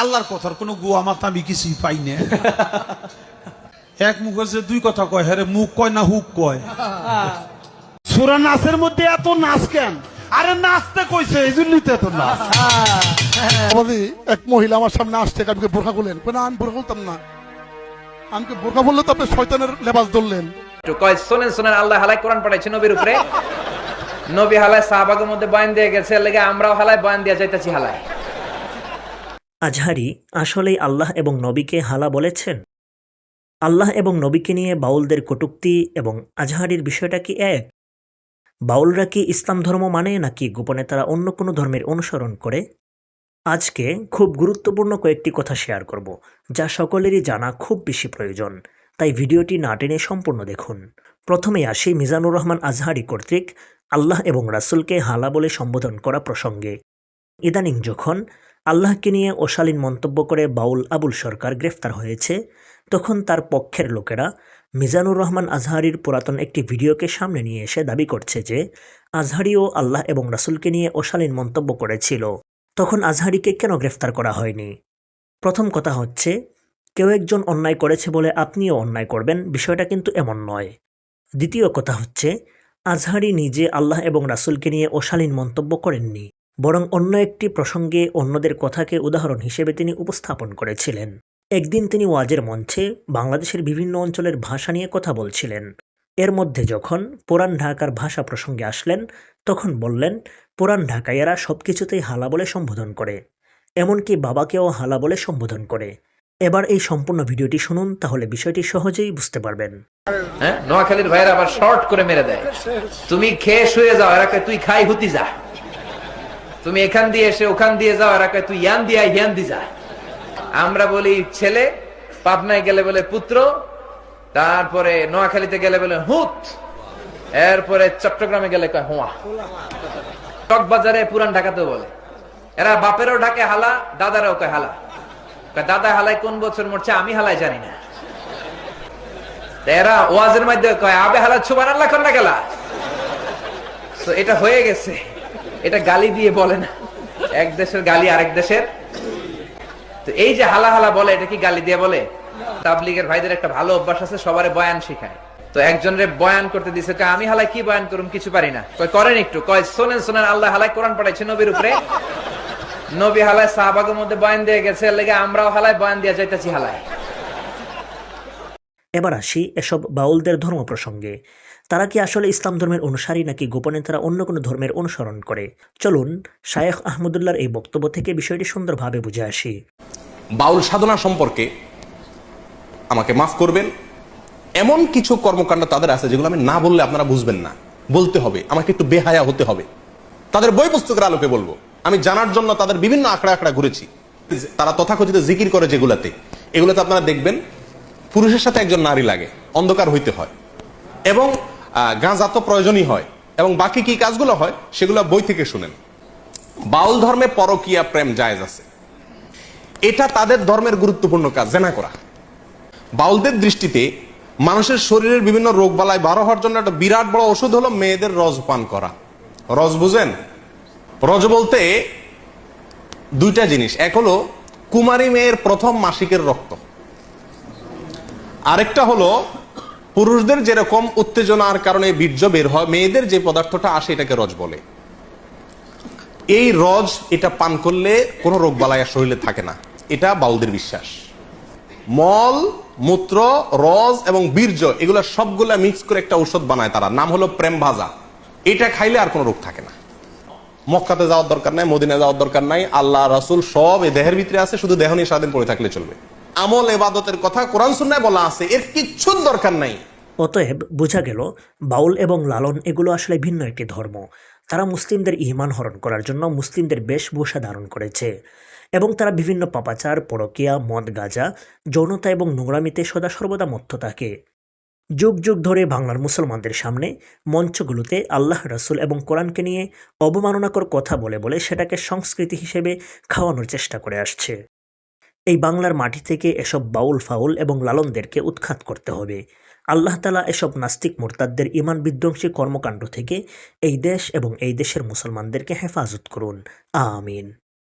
আল্লাহর কথার কোনো গুয়া মাথা আমি কিছুই পাই না। এক মুখে যে দুই কথা কয় হ্যাঁ মুখ কয় না হুক কয়। সুরা নাচের মধ্যে এত নাচ কেন? আরে নাচতে কইছে এই জন্যই তো এত নাচ। আমাদের এক মহিলা আমার সামনে আসছে আমাকে বোরখা করলেন না আমি বোরখা বলতাম না। আমাকে বোরখা বললে তো আপনি শয়তানের লেবাস ধরলেন। একটু কয় শোনেন শোনেন আল্লাহ হালাই কোরআন পাঠাইছে নবীর উপরে। নবী হালায় সাহাবাগের মধ্যে বয়ান দিয়ে গেছে লেগে আমরাও হালায় বয়ান দিয়ে যাইতেছি হালায়। আজহারি, আসলেই আল্লাহ এবং নবীকে হালা বলেছেন? আল্লাহ এবং নবীকে নিয়ে বাউলদের কটুক্তি এবং আজহারির বিষয়টা কি এক? বাউলরা কি ইসলাম ধর্ম মানে নাকি গোপনে তারা অন্য কোনো ধর্মের অনুসরণ করে? আজকে খুব গুরুত্বপূর্ণ কয়েকটি কথা শেয়ার করব, যা সকলেরই জানা খুব বেশি প্রয়োজন, তাই ভিডিওটি না টেনে সম্পূর্ণ দেখুন। প্রথমে আসি মিজানুর রহমান আজহারি কর্তৃক আল্লাহ এবং রাসূলকে হালা বলে সম্বোধন করা প্রসঙ্গে। ইদানিং যখন আল্লাহকে নিয়ে অশালীন মন্তব্য করে বাউল আবুল সরকার গ্রেফতার হয়েছে, তখন তার পক্ষের লোকেরা মিজানুর রহমান আজহারির পুরাতন একটি ভিডিওকে সামনে নিয়ে এসে দাবি করছে যে, আজহারিও আল্লাহ এবং রাসূলকে নিয়ে অশালীন মন্তব্য করেছিল। তখন আজহারিকে কেন গ্রেফতার করা হয়নি? প্রথম কথা হচ্ছে, কেউ একজন অন্যায় করেছে বলে আপনিও অন্যায় করবেন, বিষয়টা কিন্তু এমন নয়। দ্বিতীয় কথা হচ্ছে, আজহারি নিজে আল্লাহ এবং রাসূলকে নিয়ে অশালীন মন্তব্য করেননি। বরং অন্য একটি প্রসঙ্গে অন্যদের কথাকে উদাহরণ হিসেবে তিনি উপস্থাপন করেছিলেন। একদিন তিনি ওয়াজের মঞ্চে বাংলাদেশের বিভিন্ন অঞ্চলের ভাষা নিয়ে কথা বলছিলেন। এর মধ্যে যখন পুরান ঢাকার ভাষা প্রসঙ্গে আসলেন, তখন বললেন, পুরান ঢাকাইয়ারা সব কিছুতেই হালা বলে সম্বোধন করে। এমনকি বাবাকেও হালা বলে সম্বোধন করে। এবার এই সম্পূর্ণ ভিডিওটি শুনুন, তাহলে বিষয়টি সহজেই বুঝতে পারবেন। হ্যাঁ? নোয়াখালীর ভাইয়ের আবার শর্ট করে মেরে দেয়। তুমি খেয়ে শুয়ে যাও, এরাকে তুই খাই, হুতি যা। তুমি এখান দিয়ে এসে ওখান দিয়ে যাও কয় তুই ইয়ান দিয়া ইয়ান দি যা। আমরা বলি, ছেলে, পাবনায় গেলে বলে পুত্র, তারপরে নোয়াখালীতে গেলে বলে হুত, এরপরে চট্টগ্রামে গেলে কয় হুয়া। চকবাজারে পুরান ঢাকাতেও বলে। এরা বাপেরও ঢাকে হালা, দাদারাও কয় হালা। দাদা হালাই কোন বছর মরছে? আমি হালাই জানি না। এরা ওয়াজের মধ্যে কয়, আবে হালা ছুবান আল্লাহ কন্যা গেলা। তো এটা হয়ে গেছে। এটা গালি দিয়ে বলে না। এক দেশের গালি আরেক দেশের। তো এই যে হালা হালা বলে, এটা কি গালি দিয়ে বলে? তাবলিগের ভাইদের একটা ভালো অভ্যাস আছে, সবারে বয়ান শিখায়। তো একজনের বয়ান করতে দিছে আমি হালাই কি বয়ান করুম কিছু পারি না। কয়, করেন একটু, কয়, শোনেন শোনেন, আল্লাহ হালাই কোরআন পাঠাইছে নবীর উপরে। নবী হালায় সাহাবাগের মধ্যে বয়ান দিয়ে গেছে লেগে আমরাও হালায় বয়ান দিয়ে যাইতেছি হালায়। এবার আসি এসব বাউলদের ধর্ম প্রসঙ্গে। তারা কি আসলে ইসলাম ধর্মের অনুসারী নাকি গোপনে তারা অন্য কোনো ধর্মের অনুসরণ করে? চলুন, শায়েখ আহমদুল্লাহর এই বক্তব্য থেকে বিষয়টি সুন্দরভাবে বুঝে আসি। বাউল সাধনা সম্পর্কে আমাকে মাফ করবেন। এমন কিছু কর্মকাণ্ড তাদের আছে যেগুলো আমি না বললে আপনারা বুঝবেন না। বলতে হবে, আমাকে একটু বেহায়া হতে হবে। তাদের বই পুস্তকের আলোকে বলব, আমি জানার জন্য তাদের বিভিন্ন আঁকড়া আঁকড়া ঘুরেছি। তারা তথাকথিত জিকির করে যেগুলাতে। এগুলোতে আপনারা দেখবেন পুরুষের সাথে একজন নারী লাগে, অন্ধকার হইতে হয়। এবং গাঁজা তো প্রয়োজনই হয়। এবং বাকি কি কাজগুলো হয়, সেগুলো বই থেকে শুনেন। বাউল ধর্মে পরকীয়া প্রেম জায়েজ আছে। এটা তাদের ধর্মের গুরুত্বপূর্ণ কাজ, জেনা করা। বাউলদের দৃষ্টিতে মানুষের শরীরের বিভিন্ন রোগ বালায় বারো হওয়ার জন্য একটা বিরাট বড় ওষুধ হলো মেয়েদের রজ পান করা। রজ বুঝেন? রজ বলতে দুইটা জিনিস। এক হলো, কুমারী মেয়ের প্রথম মাসিকের রক্ত। আরেকটা হলো, পুরুষদের যেরকম উত্তেজনার কারণে বীর্য বের হয়, মেয়েদের যে পদার্থটা আসে এটাকে রজ বলে। এই রজ এটা পান করলে কোনো রোগ আর শরীরে থাকে না। এটা বাউলদের বিশ্বাস। মল, মূত্র, রজ এবং বীর্য, এগুলো সবগুলা মিক্স করে একটা ঔষধ বানায় তারা। নাম হলো প্রেম ভাজা। এটা খাইলে আর কোনো রোগ থাকে না। মক্কাতে যাওয়ার দরকার নাই মদিনা যাওয়ার দরকার নাই। আল্লাহ রাসুল সব এই দেহের ভিতরে আছে, শুধু দেহ নিয়ে সারাদিন পড়ে থাকলে চলবে। আমল এবাদতের কথা কোরআন সুন্নায় বলা আছে, এর কিচ্ছুর দরকার নাই। অতএব বোঝা গেল, বাউল এবং লালন এগুলো আসলে ভিন্ন একটি ধর্ম। তারা মুসলিমদের ইমান হরণ করার জন্য মুসলিমদের বেশভূষা ধারণ করেছে এবং তারা বিভিন্ন পাপাচার, পরকিয়া মদ গাঁজা যৌনতা এবং নোংরামিতে সদা সর্বদা মত্ত থাকে। যুগ যুগ ধরে বাংলার মুসলমানদের সামনে মঞ্চগুলোতে আল্লাহ রাসূল এবং কোরআনকে নিয়ে অবমাননাকর কথা বলে বলে সেটাকে সংস্কৃতি হিসেবে খাওয়ানোর চেষ্টা করে আসছে। এই বাংলার মাটি থেকে এসব বাউল, ফাউল এবং লালনদেরকে উৎখাত করতে হবে। আল্লাহ তালা এসব নাস্তিক মোরতাদদের ইমান বিধ্বংসী কর্মকাণ্ড থেকে এই দেশ এবং এই দেশের মুসলমানদেরকে হেফাজত করুন। আমিন।